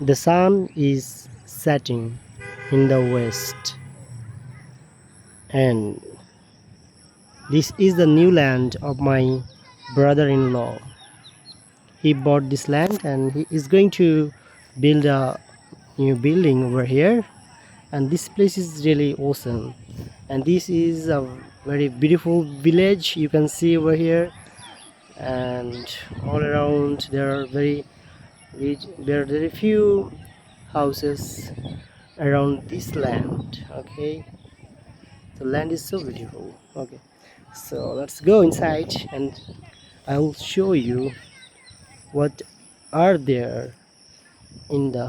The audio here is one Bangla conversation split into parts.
The sun is setting in the west. And this is the new land of my brother in law. He bought this land and he is going to build a new building over here. And this place is really awesome. And this is a very beautiful village you can see over here. And all around there are very there are very few houses around this land okay the land is so beautiful okay so let's go inside and i will show you what are there in the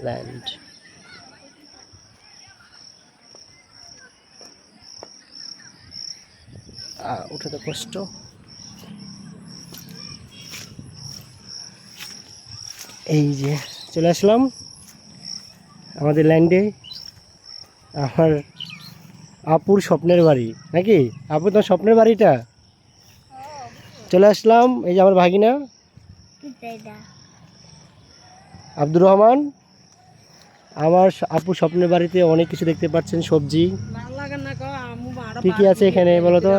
land আহ, উঠাতে কষ্ট এই যে চলে আসলাম আমাদের ল্যান্ডে আমার আপুর স্বপ্নের বাড়ি নাকি? আপু তোমার স্বপ্নের বাড়িটা? চলে আসলাম এই যে আমার ভাগিনা। আব্দুর রহমান আমার আপুর স্বপ্নের বাড়িতে অনেক কিছু দেখতে পাচ্ছেন সবজি। কি কি আছে এখানে বলো তো?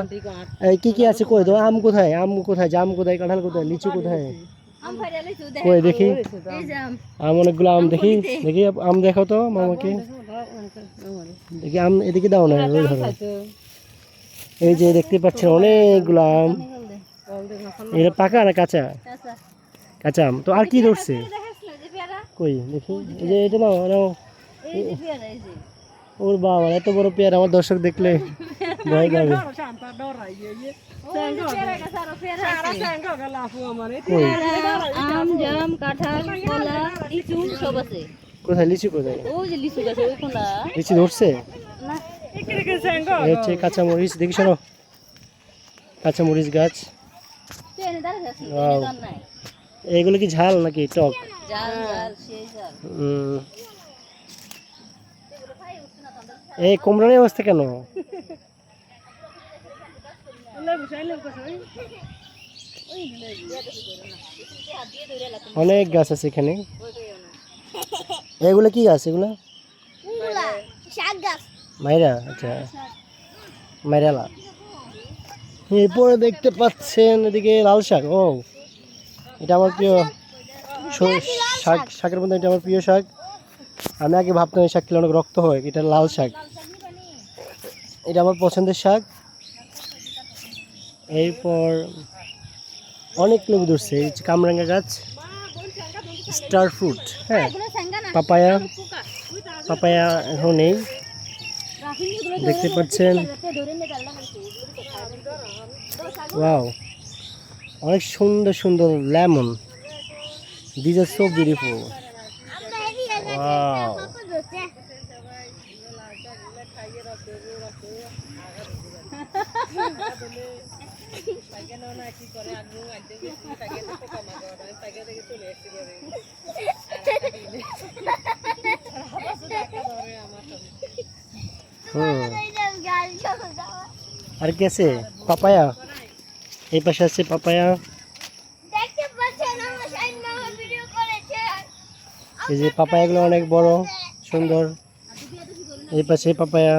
এই কি কি আছে কই তো? আম কোথায়? আম কোথায়? জাম কোথায়? কাঁঠাল কোথায়? লিচু কোথায়? কই দেখি আম অনেকগুলো আম দেখি দেখি আম দেখো তো মামাকে দেখি আম এদিকে দাও না ওই ধরো এই যে দেখতে পাচ্ছেন অনেকগুলো আম এটা পাকা না কাঁচা কাঁচা আম তো আর কি ধরছে কই দেখি এই যে এটা নাও নাও ওর বাবা এত বড় পেয়ার আমার দর্শক দেখলে কোথায় লিচু কোথায়? লিচু ধরছে? হচ্ছে কাঁচা মরিচ দেখি শোনো। কাঁচা গাছ। এইগুলো কি ঝাল নাকি টক। এই কুমড়োর অবস্থা কেন? অনেক গাছ আছে এখানে। এগুলো কি গাছ এগুলো? মাইরা আচ্ছা। মাইরালা। এরপরে দেখতে পাচ্ছেন এদিকে লাল শাক, ও। এটা আমার প্রিয় শাক, শাকের মধ্যে এটা আমার প্রিয় শাক। আমি আগে ভাবতাম এই শাক খেলে অনেক রক্ত হয়, এটা লাল শাক। এটা আমার পছন্দের শাক। এরপর অনেক লোক ধরছে, এই কামরাঙ্গা গাছ, স্টার ফ্রুট হ্যাঁ পাপায়া পাপায়া এখন নেই। দেখতে পাচ্ছেন? ওয়াও, অনেক সুন্দর সুন্দর lemon. These are so beautiful wow hmm আর কি আছে পাপায়া এই পাশে আছে পাপায়া এই যে পাপায়াগুলো অনেক বড় সুন্দর এই পাশে পাপায়া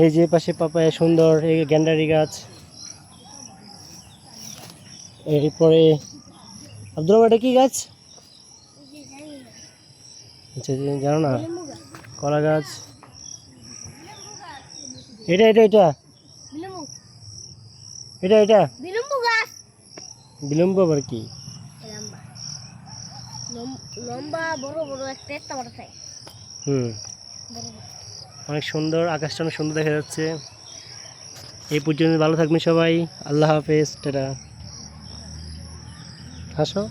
এই যে পাশে পাপায়া সুন্দর এই গ্যান্ডারি গাছ। এরপরে আব্দুল এটা কি গাছ? আচ্ছা জানো না? কলা গাছ। এটা এটা এটা। এটা এটা। বিলম্ব আবার কি? লম্বা বড় বড় একটা হুম। অনেক সুন্দর, আকাশটা অনেক সুন্দর দেখা যাচ্ছে। এই পর্যন্ত ভালো থাকবেন সবাই। আল্লাহ হাফেজ, টাটা। হাসো